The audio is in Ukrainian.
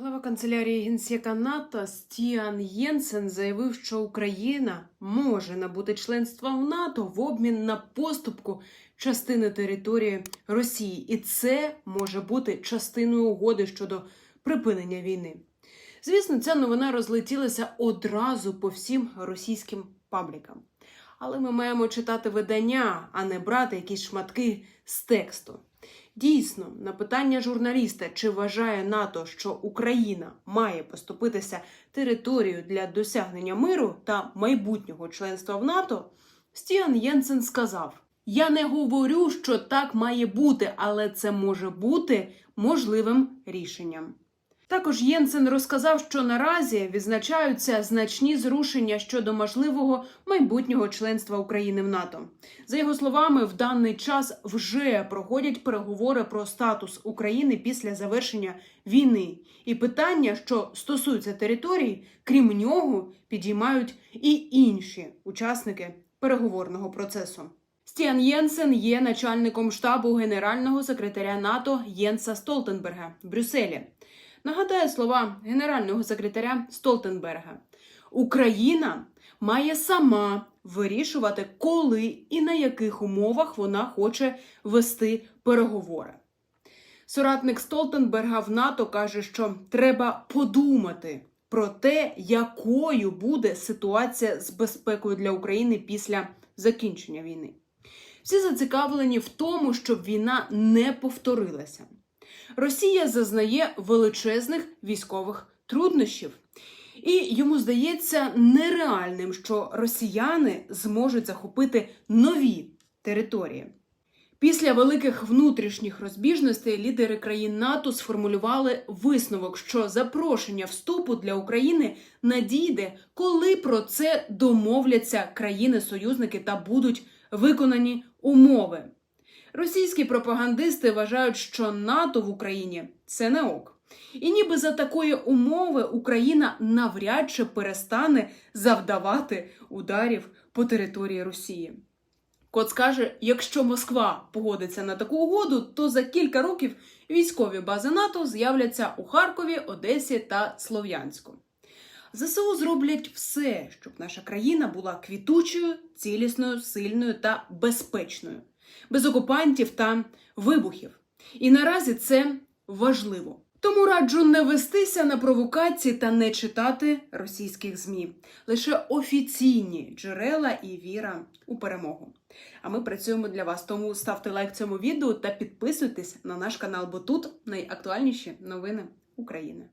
Глава канцелярії генсека НАТО Стіан Єнсен заявив, що Україна може набути членства в НАТО в обмін на поступку частини території Росії, і це може бути частиною угоди щодо припинення війни. Звісно, ця новина розлетілася одразу по всім російським паблікам. Але ми маємо читати видання, а не брати якісь шматки з тексту. Дійсно, на питання журналіста, чи вважає НАТО, що Україна має поступитися територією для досягнення миру та майбутнього членства в НАТО, Стіан Єнсен сказав: Я не говорю, що так має бути, але це може бути можливим рішенням. Також Єнсен розказав, що наразі відзначаються значні зрушення щодо можливого майбутнього членства України в НАТО. За його словами, в даний час вже проходять переговори про статус України після завершення війни, і питання, що стосуються територій, крім нього, підіймають і інші учасники переговорного процесу. Стіан Єнсен є начальником штабу генерального секретаря НАТО Єнса Столтенберга в Брюсселі. Нагадаю слова генерального секретаря Столтенберга: Україна має сама вирішувати, коли і на яких умовах вона хоче вести переговори. Соратник Столтенберга в НАТО каже, що треба подумати про те, якою буде ситуація з безпекою для України після закінчення війни. Всі зацікавлені в тому, щоб війна не повторилася. Росія зазнає величезних військових труднощів, і йому здається нереальним, що росіяни зможуть захопити нові території. Після великих внутрішніх розбіжностей лідери країн НАТО сформулювали висновок, що запрошення вступу для України надійде, коли про це домовляться країни-союзники та будуть виконані умови. Російські пропагандисти вважають, що НАТО в Україні це не ок. І ніби за такої умови Україна навряд чи перестане завдавати ударів по території Росії. Кот скаже, якщо Москва погодиться на таку угоду, то за кілька років військові бази НАТО з'являться у Харкові, Одесі та Слов'янську. ЗСУ зроблять все, щоб наша країна була квітучою, цілісною, сильною та безпечною, без окупантів та вибухів. І наразі це важливо. Тому раджу не вестися на провокації та не читати російських ЗМІ. Лише офіційні джерела і віра у перемогу. А ми працюємо для вас. Тому ставте лайк цьому відео та підписуйтесь на наш канал, бо тут найактуальніші новини України.